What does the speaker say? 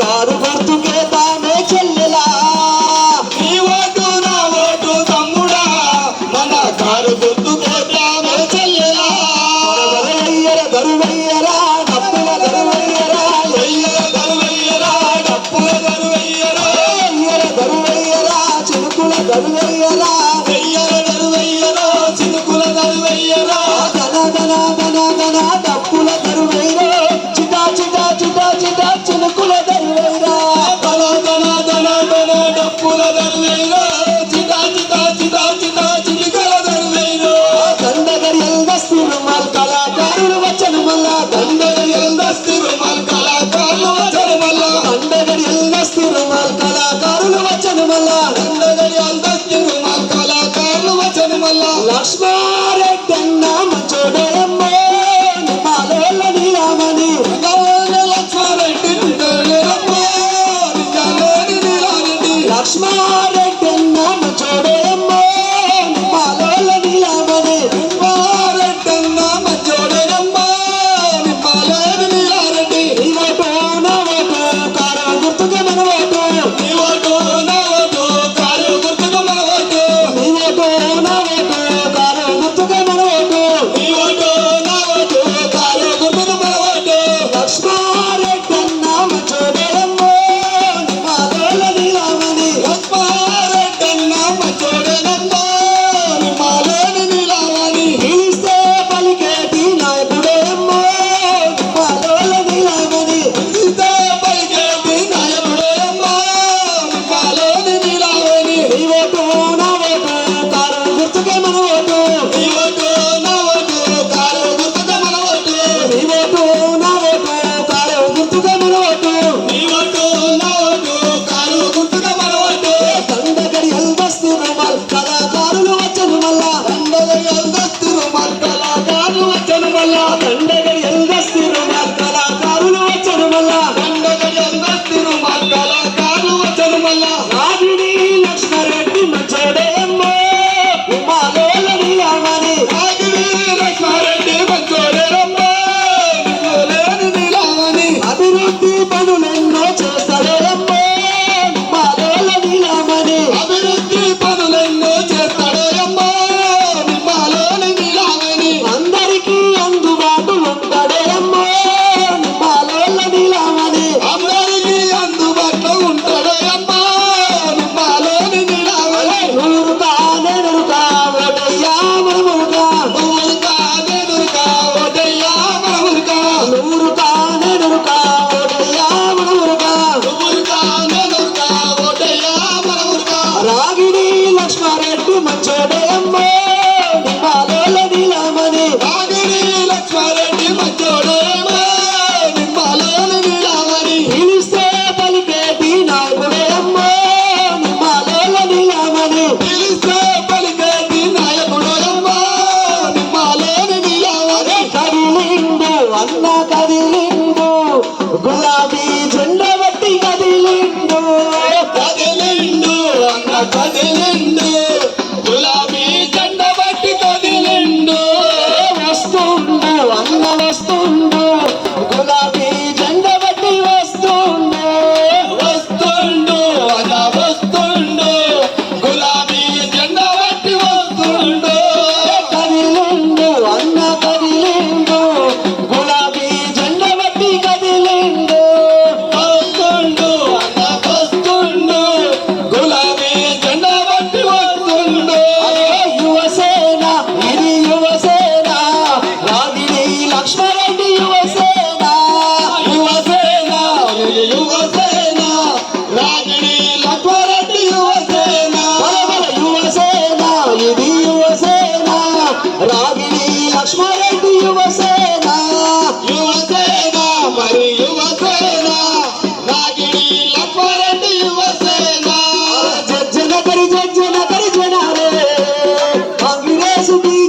Car గుర్తుకే తామే చెల్లెలా? నీ ఓటు నా ఓటు తమ్ముడా? మన కారు గుర్తుకే తామే చెల్లెలా? ధరువయ్యర ధరువయ్యరా డప్పుల ధరువయ్యరా లయ్యర ధరువయ్యరా డప్పుల ధరువయ్యరా అయ్యర ధరువయ్యరా చినుకుల ధరువయ్యరా అయ్యర రాగిడి లక్ష్మారెడ్డి మంచోడే అమ్మో నిమ్మాలోల నీలామణి రాగిడి లక్ష్మారెడ్డి మంచోడే నిమ్మాలోల నీలామణి పలికేటి నాయకుడే అమ్మో నిమ్మాలోల నీలామణి పిలిస్తే పలికేటి నాయకుడే అమ్మో నిమ్మాలోల నీలామణి అన్న కదిలిండు. గులాబీ జెండవట్టి కదిలిండు. కదిలిండు అన్న కదిలిండు. special blue.